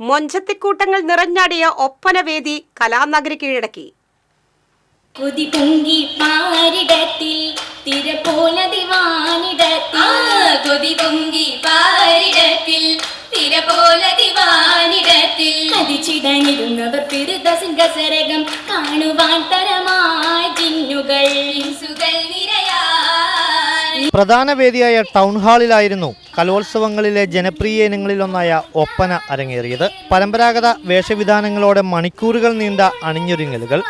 മൊഞ്ചത്തിക്കൂട്ടങ്ങൾ നിറഞ്ഞാടിയ ഒപ്പനവേദി കലാനഗരി കീഴടക്കി. കൊതി പൊങ്കി പാരിടത്തിൽ തിര പോല ദിവാനിടത്തിൽ. കൊതി പൊങ്കി പാരിടത്തിൽ തിര പോല ദിവാനിടത്തിൽ. കതിച്ചിടനിരുന്നവർ പിറുത സിംഹസരകം കാണുവാൻ തരമായി പ്രധാന വേദിയായ ടൗൺ ഹാളിലായിരുന്നു കലോത്സവങ്ങളിലെ ജനപ്രിയ ഇനങ്ങളിലൊന്നായ ഒപ്പന അരങ്ങേറിയത്. പരമ്പരാഗത വേഷവിധാനങ്ങളോടെ മണിക്കൂറുകൾ നീണ്ട അണിഞ്ഞൊരുങ്ങലുകൾ.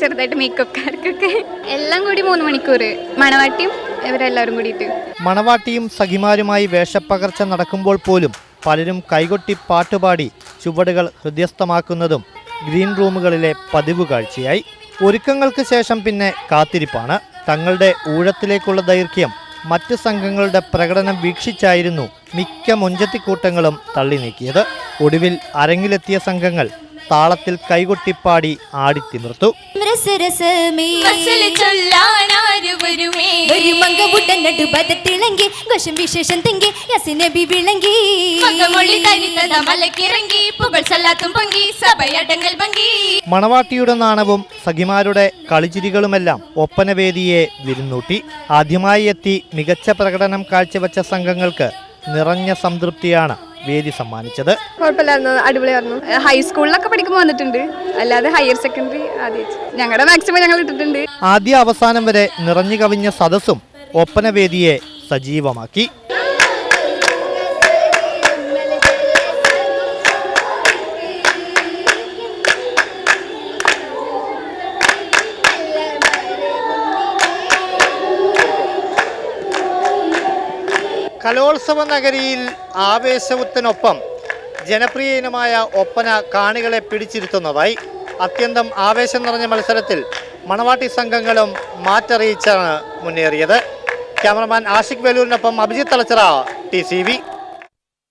ചെറുതായിട്ട് മേക്കപ്പ്കാർക്കൊക്കെ. എല്ലാം കൂടി മൂന്ന് മണിക്കൂർ. മണവാട്ടിയും ഇവരെല്ലാവരും കൂടിയിട്ട്. മണവാട്ടിയും സഖിമാരുമായി വേഷപ്പകർച്ച നടക്കുമ്പോൾ പോലും പലരും കൈകൊട്ടി പാട്ടുപാടി ചുവടുകൾ ഹൃദ്യസ്ഥമാക്കുന്നതും ഗ്രീൻ റൂമുകളിലെ പതിവ് കാഴ്ചയായി. ഒരുക്കങ്ങൾക്ക് ശേഷം പിന്നെ കാത്തിരിപ്പാണ്. തങ്ങളുടെ ഊഴത്തിലേക്കുള്ള ദൈർഘ്യം മറ്റ് സംഘങ്ങളുടെ പ്രകടനം വീക്ഷിച്ചായിരുന്നു മിക്ക മുഞ്ചത്തിക്കൂട്ടങ്ങളും തള്ളി നീക്കിയത്. ഒടുവിൽ അരങ്ങിലെത്തിയ സംഘങ്ങൾ താളത്തിൽ കൈകൊട്ടിപ്പാടി ആടിത്തിമിർത്തു. വരുമങ്കവുടനടു ബദത്തിളങ്കി ഘോഷം വിശേഷം തെങ്കി യസിനബി വിളങ്കി മകമൊള്ളി തനിത്തത മലക്കിറങ്ങി പുകൾ സല്ലാത്തും പങ്കി സഭയടങ്ങൽ ഭംഗി. മണവാട്ടിയുടെ നാണവും സഖിമാരുടെ കളിച്ചിരികളുമെല്ലാം ഒപ്പനവേദിയെ വിരുന്നൂട്ടി. ആദ്യമായി എത്തി മികച്ച പ്രകടനം കാഴ്ചവെച്ച സംഘങ്ങൾക്ക് നിറഞ്ഞ സംതൃപ്തിയാണ് വേദി സമ്മാനിച്ചത്. കുഴപ്പമില്ലായിരുന്നു. അടിപൊളിയായിരുന്നു. ഹൈസ്കൂളിലൊക്കെ പഠിക്കുമ്പോൾ വന്നിട്ടുണ്ട്. അല്ലാതെ ഹയർ സെക്കൻഡറി ആദ്യം ഞങ്ങളുടെ മാക്സിമം ഞങ്ങൾ ഇട്ടിട്ടുണ്ട്. ആദ്യ അവസാനം വരെ നിറഞ്ഞു കവിഞ്ഞ സദസ്സും ഒപ്പനവേദിയെ സജീവമാക്കി. കലോത്സവ നഗരിയിൽ ആവേശത്തിനൊപ്പം ജനപ്രിയ ഇനമായ ഒപ്പന കാണികളെ പിടിച്ചിരുത്തുന്നതായി അത്യന്തം ആവേശം നിറഞ്ഞ മത്സരത്തിൽ മണവാട്ടി സംഘങ്ങളും മാറ്ററിയിച്ചാണ് മുന്നേറിയത്. ക്യാമറമാൻ ആഷിഖ് വേലൂരിനൊപ്പം അഭിജിത്ത് തലച്ചിറ ടി